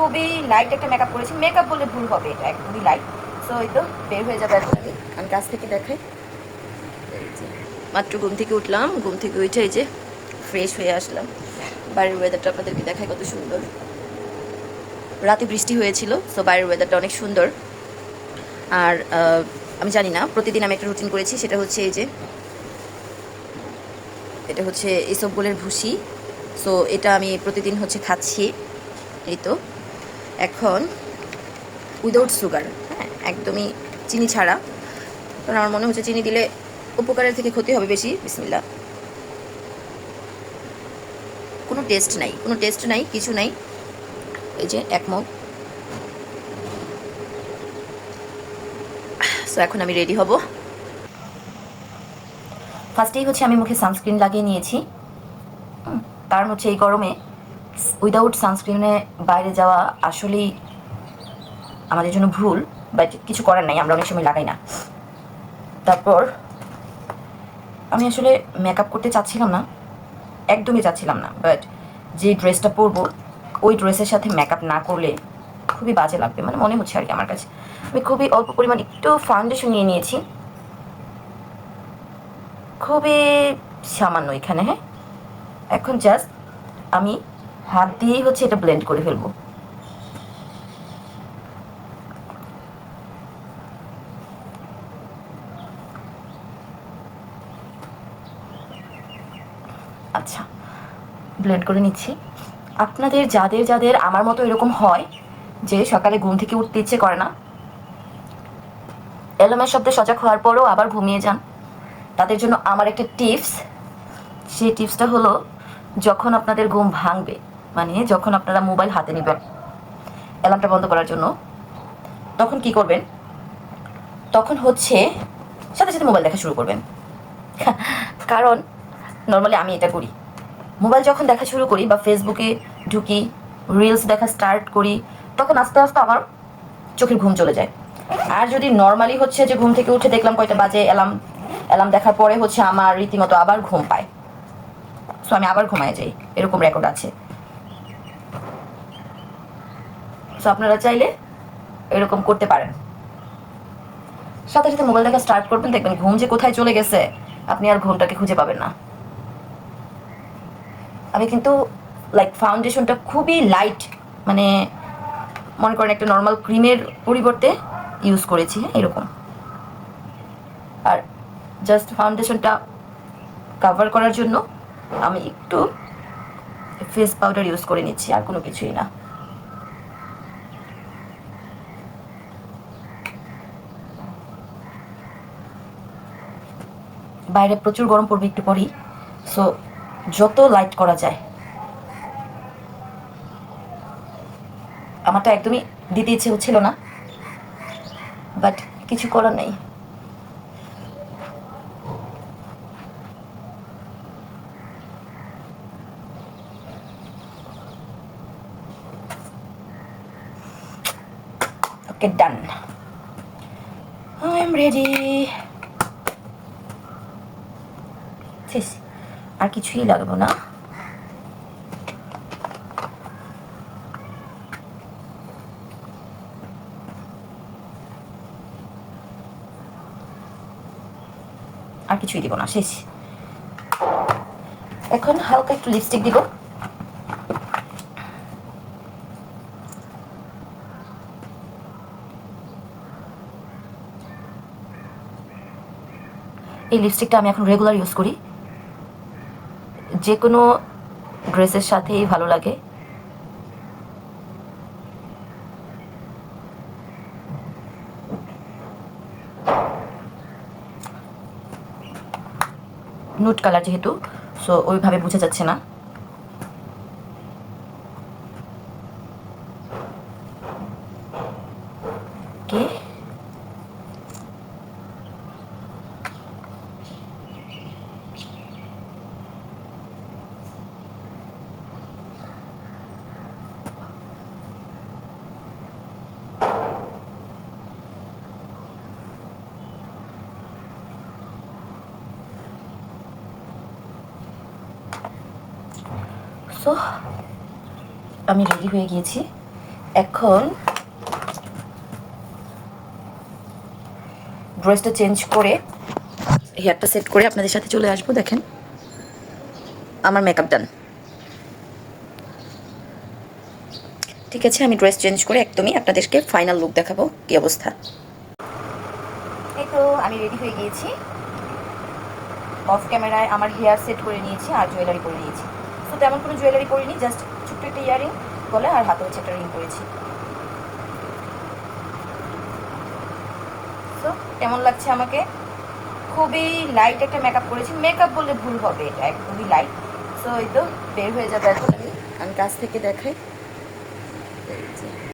খুবই লাইট একটা মেকআপ করেছি। মেকআপ বলে ভুল হবে এটা, একদমই লাইট সো এই তো বের হয়ে যাবে আমি। কাছ থেকে দেখাই। মাত্র ঘুম থেকে উঠলাম। ঘুম থেকে উঠে এই যে ফ্রেশ হয়ে আসলাম। বাইরের ওয়েদারটা আপনাদেরকে দেখায় কত সুন্দর। রাতে বৃষ্টি হয়েছিল সো বাইরের ওয়েদারটা অনেক সুন্দর। আর আমি জানি না, প্রতিদিন আমি একটা রুটিন করেছি, সেটা হচ্ছে এই যে, এটা হচ্ছে ইসবগুলের ভুসি। সো এটা আমি প্রতিদিন হচ্ছে খাচ্ছি। এই তো। এখন উইদাউট সুগার হ্যাঁ একদমই চিনি ছাড়া। কারণ আমার মনে হচ্ছে চিনি দিলে উপকারের থেকে ক্ষতি হবে বেশি বিসমিল্লা কোনো টেস্ট নাই, কোনো টেস্ট নাই, কিছু নাই। এই যে এক মগ। সো এখন আমি রেডি হব। ফার্স্টেই হচ্ছে আমি মুখে সানস্ক্রিন লাগিয়ে নিয়েছি। কারণ হচ্ছে এই গরমে উইদাউট সানস্ক্রিনে বাইরে যাওয়া আসলেই আমাদের জন্য ভুল বাট কিছু করার নাই, আমরা অনেক সময় লাগাই না। তারপর আমি আসলে মেকআপ করতে চাচ্ছিলাম না, একদমই চাচ্ছিলাম না বাট যে ড্রেসটা পরবো, ওই ড্রেসের সাথে মেকআপ না করলে খুবই বাজে লাগবে মানে মনে হচ্ছে আর কি আমার কাছে। আমি খুবই অল্প পরিমাণ একটু ফাউন্ডেশন নিয়ে নিয়েছি। খুবই সামান্য এখানে হ্যাঁ? এখন জাস্ট আমি হাত দিয়েই হচ্ছে এটা ব্লেন্ড করে ফেলব। আচ্ছা ব্লেন্ড করে নিচ্ছি। আপনাদের, যাদের যাদের আমার মতো এরকম হয় যে সকালে ঘুম থেকে উঠতে ইচ্ছে করে না এলোমের শব্দে সজাগ হওয়ার পরও আবার ঘুমিয়ে যান। তাদের জন্য আমার একটা টিপস সেই টিপসটা হলো, যখন আপনাদের ঘুম ভাঙবে মানে যখন আপনারা মোবাইল হাতে নেবেন অ্যালার্মটা বন্ধ করার জন্য, তখন কি করবেন? তখন হচ্ছে সাথে সাথে মোবাইল দেখা শুরু করবেন। কারণ নর্মালি আমি এটা করি। মোবাইল যখন দেখা শুরু করি বা ফেসবুকে ঢুকি রিলস দেখা স্টার্ট করি, তখন আস্তে আস্তে আমার চোখের ঘুম চলে যায়। আর যদি নর্মালি হচ্ছে যে ঘুম থেকে উঠে দেখলাম কয়টা বাজে অ্যালার্ম অ্যালার্ম দেখার পরে হচ্ছে আমার রীতিমতো আবার ঘুম পায়। সো আমি আবার ঘুমায় যাই। এরকম রেকর্ড আছে। সো আপনারা চাইলে এরকম করতে পারেন। সাথে সাথে মোবাইল দেখা স্টার্ট করবেন, দেখবেন ঘুম যে কোথায় চলে গেছে, আপনি আর ঘুমটাকে খুঁজে পাবেন না। আমি কিন্তু লাইক ফাউন্ডেশনটা খুবই লাইট মানে মনে করেন একটা নর্মাল ক্রিমের পরিবর্তে ইউজ করেছি হ্যাঁ এরকম। আর জাস্ট ফাউন্ডেশনটা কাভার করার জন্য আমি একটু ফেস পাউডার ইউজ করে নিচ্ছি, আর কোনো কিছুই না। বাইরে প্রচুর গরম পড়বে একটু পরেই। সো যত লাইট করা যায়। আমার তো একদমই দিতে ইচ্ছে হচ্ছিল না। বাট কিছু করার নেই। Okay done I am ready শেষ আর কিছুই লাগবে না। আর কিছুই দিব না, শেষ। এখন হালকা একটু লিপস্টিক দিব। এই লিপস্টিকটা আমি এখন রেগুলার ইউজ করি। যে কোনো ড্রেসের সাথেই ভালো লাগে। নুট কালার যেহেতু সো ওইভাবে বোঝা যাচ্ছে না। কে সো আমি রেডি হয়ে গিয়েছি। এখন ড্রেসটা চেঞ্জ করে হেয়ারটা সেট করে আপনাদের সাথে চলে আসব, দেখেন। আমার মেকআপ ডান ঠিক আছে, আমি ড্রেস চেঞ্জ করে একদমই আপনাদেরকে ফাইনাল লুক দেখাবো, কি অবস্থা। এই তো, আমি রেডি হয়ে গিয়েছি। অফ ক্যামেরায় আমার হেয়ার সেট করে নিয়েছি আর জুয়েলারি করে নিয়েছি। তো তেমন কোনো জুয়েলারি পরিনি জাস্ট ছোট্ট একটা ইয়ারিং বলে আর হাতে হচ্ছে একটা রিং করেছি সো কেমন লাগছে আমাকে? খুবই লাইট একটা মেকআপ করেছি। মেকআপ বললে ভুল হবে, এটা একদমই লাইট সো এই তো বের হয়ে যাবে এখন আমি। আমি কাছ থেকে দেখাই।